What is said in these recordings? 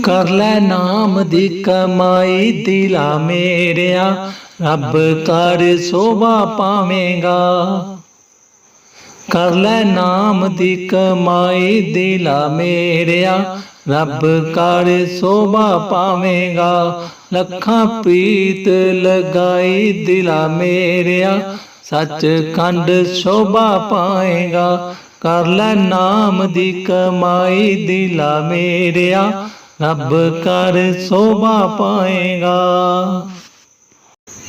ਕਰ ਲੈ ਨਾਮ ਦੀ ਕਮਾਈ ਦਿਲਾ ਮੇਰਿਆ। ਰੱਬ ਕਰ ਸੋਭਾ ਪਾਵੇਂਗਾ। ਕਰ ਲੈ ਨਾਮ ਦੀ ਕਮਾਈ ਦਿਲਾ ਮੇਰਿਆ। ਰੱਬ ਕਰ ਸੋਭਾ ਪਾਵੇਂਗਾ। ਲੱਖਾਂ ਪ੍ਰੀਤ ਲਗਾਈ ਦਿਲਾ ਮੇਰਿਆ। ਸੱਚ ਖੰਡ ਸ਼ੋਭਾ ਪਾਏਗਾ। ਕਰ ਲੈ ਨਾਮ ਦੀ ਕਮਾਈ ਦਿਲਾ ਮੇਰਿਆ। ਰੱਬ ਕਰ ਸੋਭਾ ਪਾਏਗਾ।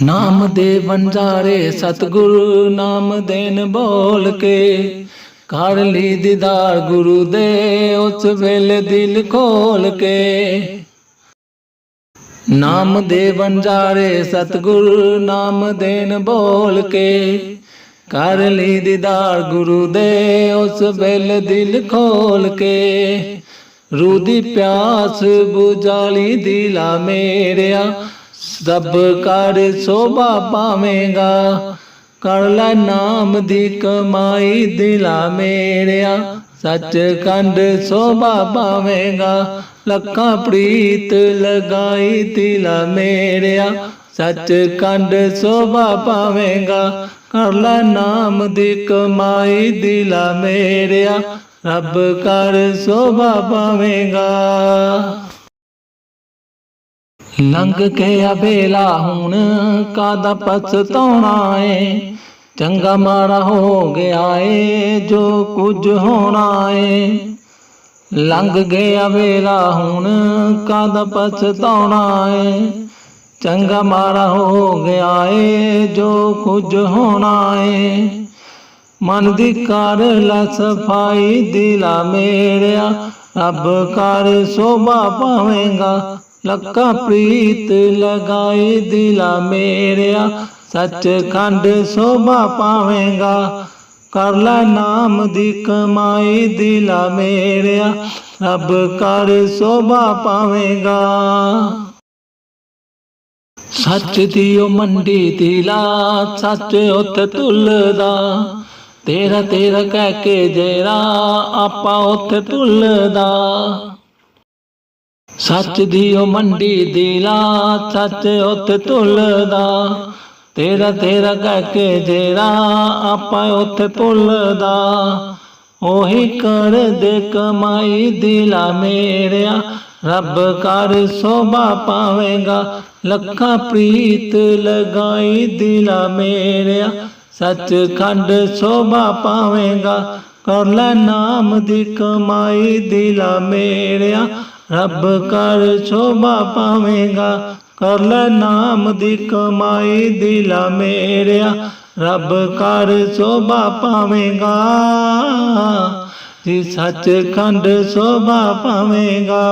ਨਾਮ ਦੇ ਵੰਜਾਰੇ ਸਤਿਗੁਰੂ ਨਾਮ ਦੇਨ ਬੋਲ ਕੇ ਕਰ ਲਈ ਦੀਦਾਰ ਗੁਰੂ ਦੇ ਉਸ ਵੇਲੇ ਦਿਲ ਖੋਲ ਕੇ। ਨਾਮ ਦੇ ਵੰਜਾਰੇ ਸਤਿਗੁਰੂ ਨਾਮ ਦੇਨ ਬੋਲ ਕੇ ਕਰ ਲਈ ਦੀਦਾਰ ਗੁਰੂ ਦੇ ਉਸ ਵੇਲੇ ਦਿਲ ਖੋਲ ਕੇ। ਰੂ ਦੀ ਪਿਆਸ ਬੁਝਾਲੀ ਦਿਲਾ ਮੇਰਿਆ। ਸਭ ਕਰ ਸੋਭਾ ਪਾਵੇਂਗਾ ਕਰ ਲੈ ਨਾਮ ਦੀ ਕਮਾਈ ਦਿਲਾ ਮੇਰਿਆ। ਸੱਚ ਕੰਡ ਸੋਭਾ ਪਾਵੇਂਗਾ ਲੱਖਾਂ ਪ੍ਰੀਤ ਲਗਾਈ ਦਿਲਾ ਮੇਰਿਆ। ਸੱਚ ਕੰਡ ਸੋਭਾ ਪਾਵੇਂਗਾ ਕਰ ਲੈ ਨਾਮ ਦੀ ਕਮਾਈ ਦਿਲਾ ਮੇਰਿਆ। ਰੱਬ ਕਰ ਸੋਭਾ ਪਾਵੇਂਗਾ। ਲੰਘ ਗਿਆ ਬੇਲਾ ਹੁਣ ਕਾਦਾ ਪਛਤਾਉਣਾ ਏ? ਚੰਗਾ ਮਾੜਾ ਹੋ ਗਿਆ ਏ, ਜੋ ਕੁਝ ਹੋਣਾ ਏ। ਲੰਘ ਗਿਆ ਵੇਲਾ ਹੁਣ ਕਾਦਾ ਪਛਤਾਉਣਾ ਏ? ਚੰਗਾ ਮਾੜਾ ਹੋ ਗਿਆ ਏ, ਜੋ ਕੁਝ ਹੋਣਾ ਏ। ਮਨ ਦੀ ਕਰ ਲੈ ਸਫ਼ਾਈ ਦਿਲਾ ਮੇਰਿਆ। ਰੱਬ ਕਰ ਸੋਭਾ ਪਾਵੇਂਗਾ ਲੱਖਾਂ ਪ੍ਰੀਤ ਲਗਾਈ ਦਿਲਾ ਮੇਰਿਆ। ਸੱਚ ਖੰਡ ਸੋਭਾ ਪਾਵੇਂਗਾ ਕਰ ਲੈ ਨਾਮ ਦੀ ਕਮਾਈ ਦਿਲਾ ਮੇਰਿਆ। ਰੱਬ ਕਰ ਸੋਭਾ ਪਾਵੇਂਗਾ ਸੱਚ ਦੀ ਉਹ ਮੰਡੀ ਦਿਲਾ। ਸੱਚ ਉੱਥੇ ਤੁਲਦਾ। ਤੇਰਾ ਤੇਰਾ ਕਹਿ ਕੇ ਜੇਰਾ ਆਪਾ ਉੱਥੇ ਤੁਲਦਾ ਸੱਚ ਦੀ ਉਹ ਮੰਡੀ ਦਿਲਾ ਸੱਚ ਉੱਥੇ ਤੁਲਦਾ। ਤੇਰਾ ਤੇਰਾ ਕਹਿ ਕੇ ਜੇਰਾ ਆਪਾ ਉੱਥੇ ਤੁਲਦਾ ਉਹੀ ਕਰ ਦੇ ਕਮਾਈ ਦਿਲਾ ਮੇਰਿਆ। ਰੱਬ ਕਰ ਸੋਭਾ ਪਾਵੇਂਗਾ। ਲੱਖਾਂ ਪ੍ਰੀਤ ਲਗਾਈ ਦਿਲਾ ਮੇਰਿਆ। ਸੱਚਖੰਡ ਸੋਭਾ ਪਾਵੇਂਗਾ। ਕਰ ਲੈ ਨਾਮ ਦੀ ਕਮਾਈ, ਦਿਲਾ ਮੇਰਿਆ। ਰੱਬ ਕਰ ਸੋਭਾ ਪਾਵੇਂਗਾ। ਕਰ ਲੈ ਨਾਮ ਦੀ ਕਮਾਈ, ਦਿਲਾ ਮੇਰਿਆ। ਰੱਬ ਕਰ ਸੋਭਾ ਪਾਵੇਂਗਾ। ਜੀ ਸੱਚ ਖੰਡ ਸੋਭਾ ਪਾਵੇਂਗਾ।